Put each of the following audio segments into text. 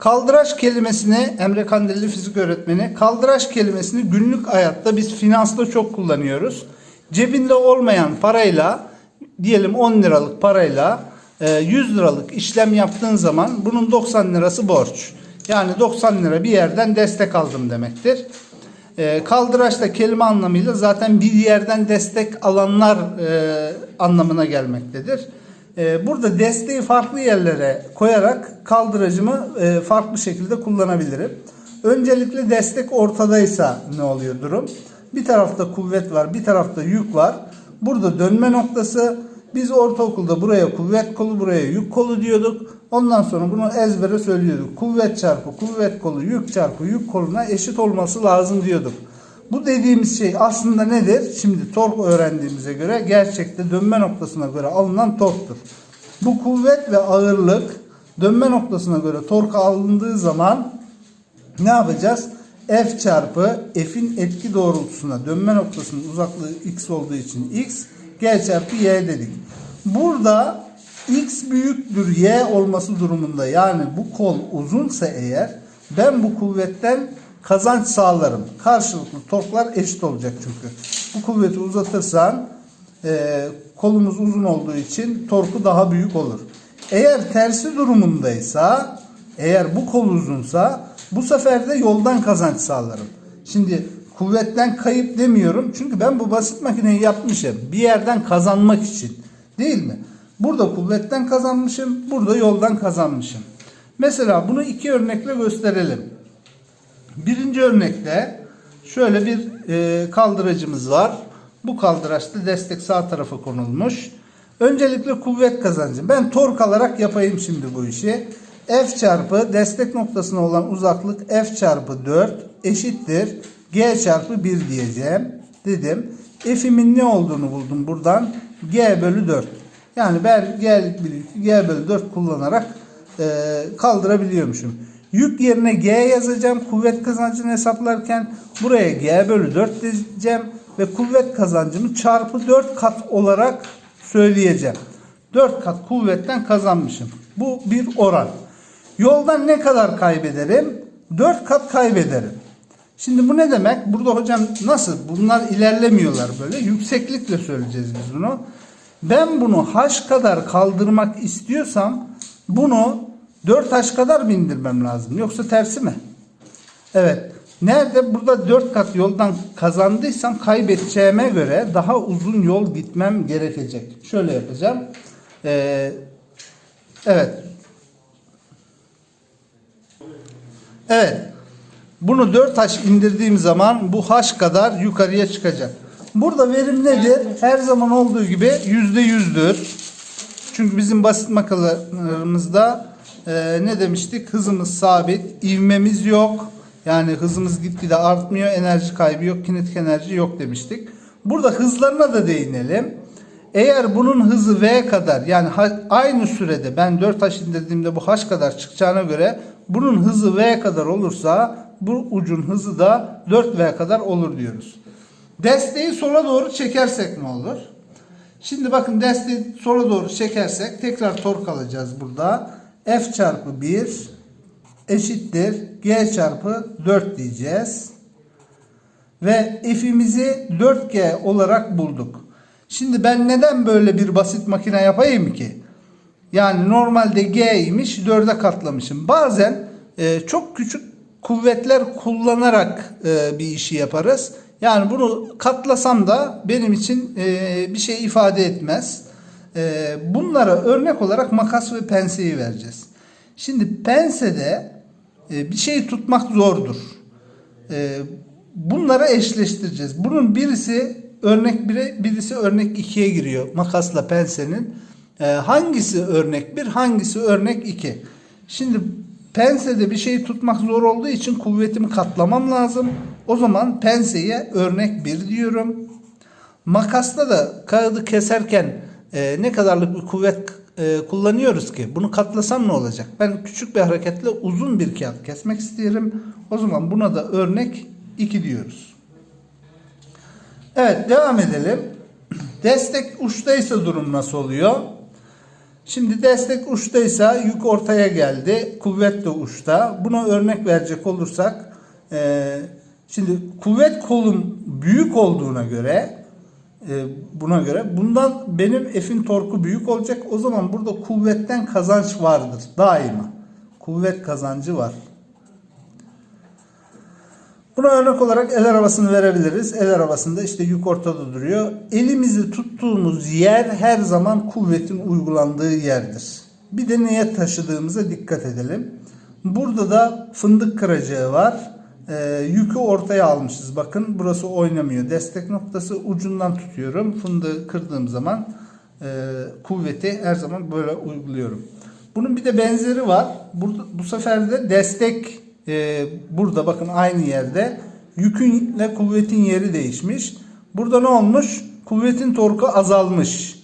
Kaldıraç kelimesini Emre Kandilli fizik öğretmeni kaldıraç kelimesini günlük hayatta biz finansta çok kullanıyoruz. Cebinde olmayan parayla diyelim 10 liralık parayla e, 100 liralık işlem yaptığın zaman bunun 90 lirası borç. Yani 90 lira bir yerden destek aldım demektir. E, kaldıraç da kelime anlamıyla zaten bir yerden destek alanlar e, anlamına gelmektedir. E, burada desteği farklı yerlere koyarak kaldıracımı e, farklı şekilde kullanabilirim. Öncelikle destek ortadaysa ne oluyor durum? Bir tarafta kuvvet var, bir tarafta yük var. Burada dönme noktası. Biz ortaokulda buraya kuvvet kolu, buraya yük kolu diyorduk. Ondan sonra bunu ezbere söylüyorduk. Kuvvet çarpı kuvvet kolu, yük çarpı yük koluna eşit olması lazım diyorduk. Bu dediğimiz şey aslında nedir? Şimdi tork öğrendiğimize göre gerçekte dönme noktasına göre alınan torktur. Bu kuvvet ve ağırlık dönme noktasına göre tork alındığı zaman ne yapacağız? F çarpı F'in etki doğrultusuna dönme noktasının uzaklığı x olduğu için x, G çarpı y dedik. Burada x büyüktür y olması durumunda yani bu kol uzunsa eğer ben bu kuvvetten kazanç sağlarım. Karşılıklı torklar eşit olacak çünkü. Bu kuvveti uzatırsan e, kolumuz uzun olduğu için torku daha büyük olur. Eğer tersi durumundaysa eğer bu kol uzunsa bu sefer de yoldan kazanç sağlarım. Şimdi kuvvetten kayıp demiyorum. Çünkü ben bu basit makineyi yapmışım. Bir yerden kazanmak için. Değil mi? Burada kuvvetten kazanmışım. Burada yoldan kazanmışım. Mesela bunu iki örnekle gösterelim. Birinci örnekte şöyle bir e, kaldıracımız var. Bu kaldıraçta destek sağ tarafa konulmuş. Öncelikle kuvvet kazancı. Ben tork alarak yapayım şimdi bu işi. F çarpı destek noktasına olan uzaklık F çarpı 4 eşittir. G çarpı 1 diyeceğim. Dedim. F'imin ne olduğunu buldum buradan. G bölü 4. Yani ben yükü G bölü 4 kullanarak e, kaldırabiliyormuşum. Yük yerine G yazacağım. Kuvvet kazancını hesaplarken buraya G bölü 4 diyeceğim. Ve kuvvet kazancımı çarpı 4 kat olarak söyleyeceğim. 4 kat kuvvetten kazanmışım. Bu bir oran. Yoldan ne kadar kaybederim? 4 kat kaybederim. Şimdi bu ne demek? Burada hocam nasıl? Bunlar ilerlemiyorlar böyle. Yükseklikle söyleyeceğiz biz bunu. Ben bunu h kadar kaldırmak istiyorsam bunu 4 h kadar mı indirmem lazım? Yoksa tersi mi? Evet. Nerede? Burada 4 kat yoldan kazandıysam kaybedeceğime göre daha uzun yol gitmem gerekecek. Şöyle yapacağım. Ee, evet. Evet. Bunu 4 haş indirdiğim zaman bu haş kadar yukarıya çıkacak. Burada verim nedir? Her zaman olduğu gibi yüzde yüzdür. Çünkü bizim basit makaralarımızda e, ne demiştik? Hızımız sabit, ivmemiz yok. Yani hızımız gitgide artmıyor, enerji kaybı yok, kinetik enerji yok demiştik. Burada hızlarına da değinelim. Eğer bunun hızı v kadar yani aynı sürede ben 4 h indirdiğimde bu h kadar çıkacağına göre bunun hızı v kadar olursa bu ucun hızı da 4v kadar olur diyoruz. Desteği sola doğru çekersek ne olur? Şimdi bakın desteği sola doğru çekersek tekrar tork alacağız burada. F çarpı 1 eşittir G çarpı 4 diyeceğiz. Ve F'imizi 4G olarak bulduk. Şimdi ben neden böyle bir basit makine yapayım ki? Yani normalde G'ymiş 4'e katlamışım. Bazen e, çok küçük kuvvetler kullanarak e, bir işi yaparız. Yani bunu katlasam da benim için e, bir şey ifade etmez. E, bunlara örnek olarak makas ve penseyi vereceğiz. Şimdi pensede e, bir şeyi tutmak zordur. E, bunlara eşleştireceğiz. Bunun birisi örnek 1'e birisi örnek 2'ye giriyor makasla pensenin. E, hangisi örnek 1 hangisi örnek 2? Şimdi pensede bir şeyi tutmak zor olduğu için kuvvetimi katlamam lazım. O zaman penseye örnek 1 diyorum. Makasta da kağıdı keserken e, ne kadarlık bir kuvvet e, kullanıyoruz ki? Bunu katlasam ne olacak? Ben küçük bir hareketle uzun bir kağıt kesmek isterim. O zaman buna da örnek 2 diyoruz. Evet devam edelim. Destek uçtaysa durum nasıl oluyor? Şimdi destek uçtaysa yük ortaya geldi. Kuvvet de uçta. Buna örnek verecek olursak e, şimdi kuvvet kolum büyük olduğuna göre buna göre bundan benim F'in torku büyük olacak. O zaman burada kuvvetten kazanç vardır daima. Kuvvet kazancı var. Buna örnek olarak el arabasını verebiliriz. El arabasında işte yük ortada duruyor. Elimizi tuttuğumuz yer her zaman kuvvetin uygulandığı yerdir. Bir de neye taşıdığımıza dikkat edelim. Burada da fındık kıracağı var. Ee, yükü ortaya almışız. Bakın burası oynamıyor. Destek noktası ucundan tutuyorum. Fındığı kırdığım zaman e, kuvveti her zaman böyle uyguluyorum. Bunun bir de benzeri var. Burada, bu sefer de destek e, burada bakın aynı yerde. Yükünle kuvvetin yeri değişmiş. Burada ne olmuş? Kuvvetin torku azalmış.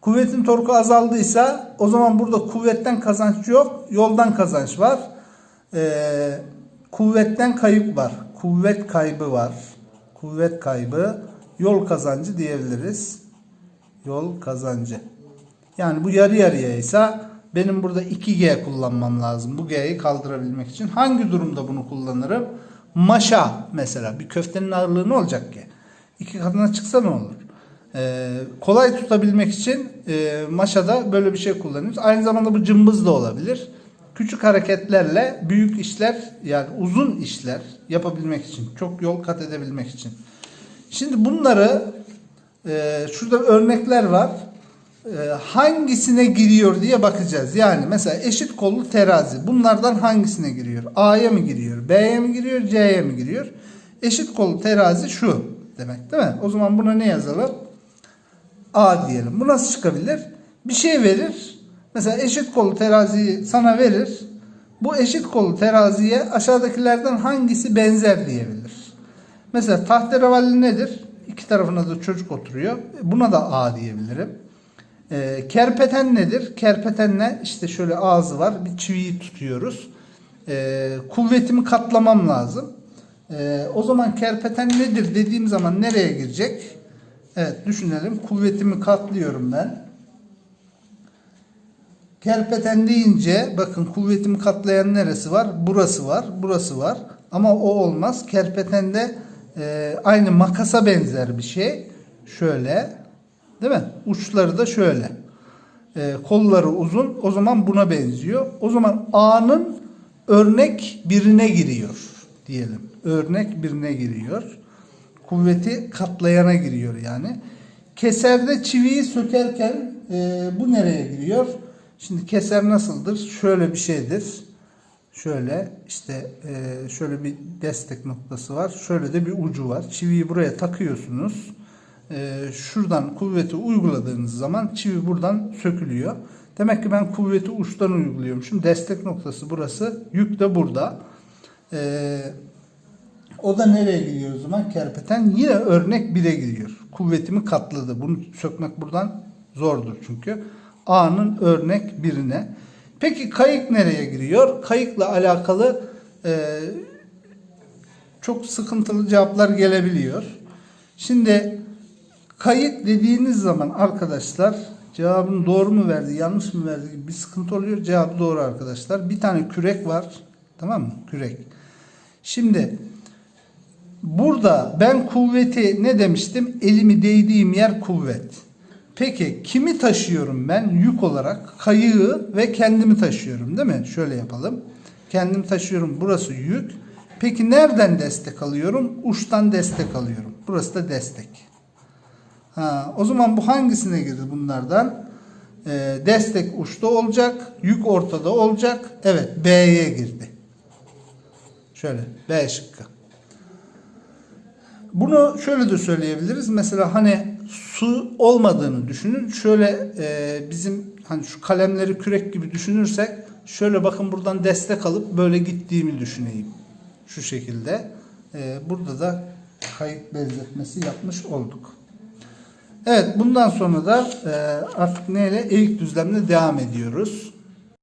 Kuvvetin torku azaldıysa o zaman burada kuvvetten kazanç yok, yoldan kazanç var. Ee, kuvvetten kayıp var. Kuvvet kaybı var. Kuvvet kaybı, yol kazancı diyebiliriz. Yol kazancı. Yani bu yarı yarıyaysa benim burada 2G kullanmam lazım. Bu G'yi kaldırabilmek için. Hangi durumda bunu kullanırım? Maşa mesela. Bir köftenin ağırlığı ne olacak ki? İki katına çıksa ne olur? Ee, kolay tutabilmek için e, maşada böyle bir şey kullanıyoruz. Aynı zamanda bu cımbız da olabilir. Küçük hareketlerle büyük işler yani uzun işler yapabilmek için, çok yol kat edebilmek için. Şimdi bunları e, şurada örnekler var. E, hangisine giriyor diye bakacağız. Yani mesela eşit kollu terazi. Bunlardan hangisine giriyor? A'ya mı giriyor? B'ye mi giriyor? C'ye mi giriyor? Eşit kollu terazi şu demek değil mi? O zaman buna ne yazalım? A diyelim. Bu nasıl çıkabilir? Bir şey verir. Mesela eşit kolu teraziyi sana verir. Bu eşit kolu teraziye aşağıdakilerden hangisi benzer diyebilir. Mesela tahterevalli nedir? İki tarafına da çocuk oturuyor. Buna da A diyebilirim. Ee, kerpeten nedir? Kerpetenle işte şöyle ağzı var. Bir çiviyi tutuyoruz. Ee, kuvvetimi katlamam lazım. Ee, o zaman kerpeten nedir dediğim zaman nereye girecek? Evet düşünelim. Kuvvetimi katlıyorum ben. Kerpeten deyince bakın kuvvetimi katlayan neresi var? Burası var, burası var. Ama o olmaz. Kerpetende e, aynı makasa benzer bir şey. Şöyle, değil mi? Uçları da şöyle. E, kolları uzun. O zaman buna benziyor. O zaman A'nın örnek birine giriyor diyelim. Örnek birine giriyor. Kuvveti katlayana giriyor yani. Keserde çiviyi sökerken e, bu nereye giriyor? Şimdi keser nasıldır? Şöyle bir şeydir. Şöyle işte e, şöyle bir destek noktası var. Şöyle de bir ucu var. Çiviyi buraya takıyorsunuz. E, şuradan kuvveti uyguladığınız zaman çivi buradan sökülüyor. Demek ki ben kuvveti uçtan uyguluyormuşum. Destek noktası burası. Yük de burada. E, o da nereye gidiyor o zaman? Kerpeten yine örnek 1'e gidiyor. Kuvvetimi katladı. Bunu sökmek buradan zordur çünkü. A'nın örnek birine. Peki kayık nereye giriyor? Kayıkla alakalı e, çok sıkıntılı cevaplar gelebiliyor. Şimdi kayık dediğiniz zaman arkadaşlar cevabını doğru mu verdi, yanlış mı verdi gibi bir sıkıntı oluyor. Cevabı doğru arkadaşlar. Bir tane kürek var. Tamam mı? Kürek. Şimdi burada ben kuvveti ne demiştim? Elimi değdiğim yer kuvvet. Peki kimi taşıyorum ben yük olarak? Kayığı ve kendimi taşıyorum değil mi? Şöyle yapalım. Kendim taşıyorum. Burası yük. Peki nereden destek alıyorum? Uçtan destek alıyorum. Burası da destek. Ha, o zaman bu hangisine girir bunlardan? Ee, destek uçta olacak. Yük ortada olacak. Evet B'ye girdi. Şöyle B şıkkı. Bunu şöyle de söyleyebiliriz. Mesela hani su olmadığını düşünün. Şöyle e, bizim hani şu kalemleri kürek gibi düşünürsek şöyle bakın buradan destek alıp böyle gittiğimi düşüneyim. Şu şekilde. E, burada da kayıt benzetmesi yapmış olduk. Evet bundan sonra da e, artık neyle? Eğik düzlemle devam ediyoruz.